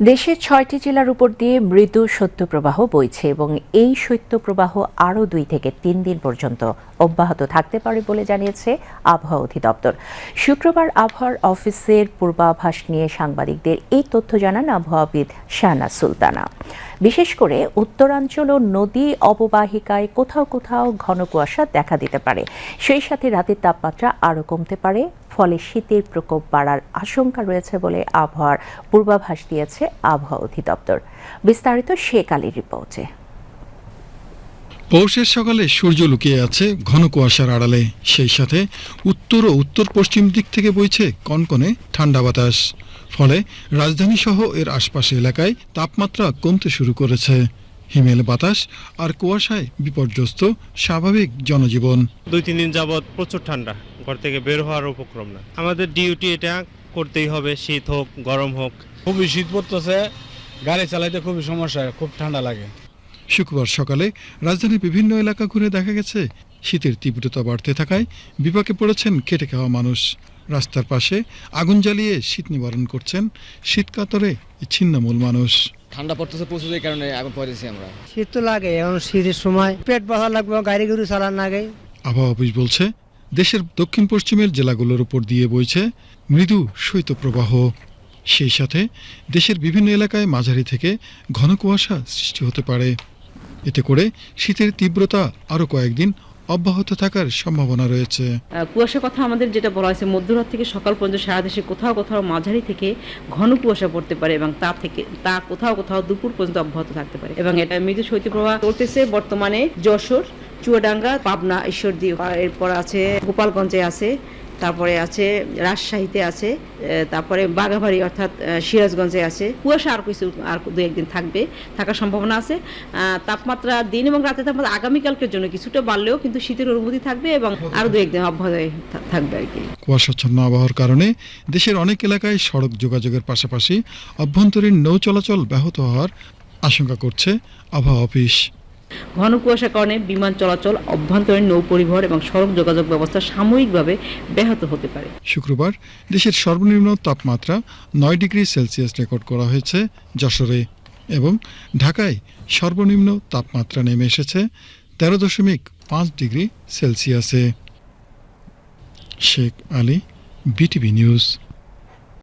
দেশের ছয়টি জেলার উপর দিয়ে মৃদু শৈত্যপ্রবাহ বইছে এবং এই শৈত্যপ্রবাহ আরও দুই থেকে তিন দিন পর্যন্ত অব্যাহত থাকতে পারে বলে জানিয়েছে আবহাওয়া অধিদপ্তর। শুক্রবার আবহাওয়ার অফিসের পূর্বাভাস নিয়ে সাংবাদিকদের এই তথ্য জানান আবহাওয়াবিদ শাহনা সুলতানা। বিশেষ করে উত্তরাঞ্চল ও নদী অববাহিকায় কোথাও কোথাও ঘন কুয়াশা দেখা দিতে পারে। সেই সাথে রাতের তাপমাত্রা আরও কমতে পারে, ফলে শীতের প্রকোপ বাড়ার আশঙ্কা রয়েছে বলে আবহাওয়ার পূর্বাভাস দিয়েছে আবহাওয়া অধিদপ্তর। বিস্তারিত শেখ আলীর রিপোর্টে। পৌষের সকালে সূর্য লুকিয়ে আছে ঘন কুয়াশার আড়ালে। সেই সাথে উত্তর ও উত্তর পশ্চিম দিক থেকে বইছে কনকনে ঠান্ডা বাতাস। ফলে রাজধানী সহ এর আশপাশ এলাকায় তাপমাত্রা কমতে শুরু করেছে। হিমেল বাতাস আর কুয়াশায় বিপর্যস্ত স্বাভাবিক জনজীবন। দুই তিন দিন যাবৎ প্রচুর ঠান্ডা ঘর থেকে বের হওয়ার উপক্রম না। আমাদের ডিউটি এটা করতেই হবে শীত হোক গরম হোক। খুবই শীত পড়তেছে গাড়ি চালাইতে খুবই সমস্যা হয়, খুব ঠান্ডা লাগে। শুক্রবার সকালে রাজধানীর বিভিন্ন এলাকা ঘুরে দেখা গেছে শীতের তীব্রতা বাড়তে থাকায় বিপাকে পড়েছেন খেটে খাওয়া মানুষ। রাস্তার পাশে আগুন জ্বালিয়ে শীত নিবারণ করছেন শীত কাতরে ছিন্নমূল মানুষ। ঠান্ডা পড়তেছে প্রচুর এই কারণে আগুন পড়েছি আমরা। শীত তো লাগে এখন শীতের সময় পেট বাঁধা লাগবে গাড়ি গরু চালান লাগে। আবহাওয়া অফিস বলছে দেশের দক্ষিণ পশ্চিমের জেলাগুলোর উপর দিয়ে বইছে মৃদু শৈত্যপ্রবাহ। সেই সাথে দেশের বিভিন্ন এলাকায় মাঝারি থেকে ঘন কুয়াশা সৃষ্টি হতে পারে। এতে করে শীতের তীব্রতা আরও কয়েকদিন অব্যাহত থাকার সম্ভাবনা রয়েছে। কুয়াশার কথা আমাদের যেটা বলা হয়েছে, মধ্যরাত থেকে সকাল পর্যন্ত সারা দেশে কোথাও কোথাও মাঝারি থেকে ঘন কুয়াশা পড়তে পারে এবং তা থেকে, তা কোথাও কোথাও দুপুর পর্যন্ত অব্যাহত থাকতে পারে। এবং এটা মৃদু শৈত্যপ্রবাহ করতেছে বর্তমানে যশোর, চুয়াডাঙ্গা, পাবনা, ঈশ্বরদী। এরপর আছে গোপালগঞ্জে আছে তারপরে আছে, রাজশাহীতে আছে তারপরে বাঘাবাড়ি অর্থাৎ সিরাজগঞ্জে আছে। কুয়াশা আর কিছু আর দু একদিন থাকবে, থাকার সম্ভাবনা আছে। তাপমাত্রা দিন এবং রাতে তাপমাত্রা আগামীকালকের জন্য কিছুটা বাড়লেও কিন্তু শীতের অনুভূতি থাকবে এবং আরও দু একদিন অব্যাহত থাকবে আর কি। কুয়াশাচ্ছন্ন আবহাওয়ার কারণে দেশের অনেক এলাকায় সড়ক যোগাযোগের পাশাপাশি অভ্যন্তরীণ নৌ চলাচল ব্যাহত হওয়ার আশঙ্কা করছে আবহাওয়া অফিস। ঘন কুয়াশার কারণে বিমান চলাচল, অভ্যন্তরীণ নৌ পরিবহন এবং সড়ক যোগাযোগ ব্যবস্থা সাময়িকভাবে ব্যাহত হতে পারে। শুক্রবার দেশের সর্বনিম্ন তাপমাত্রা নয় ডিগ্রি সেলসিয়াস রেকর্ড করা হয়েছে যশোরে এবং ঢাকায় সর্বনিম্ন তাপমাত্রা নেমে এসেছে তেরো দশমিক পাঁচ degree সেলসিয়াসে। Sheikh Ali, BTV news.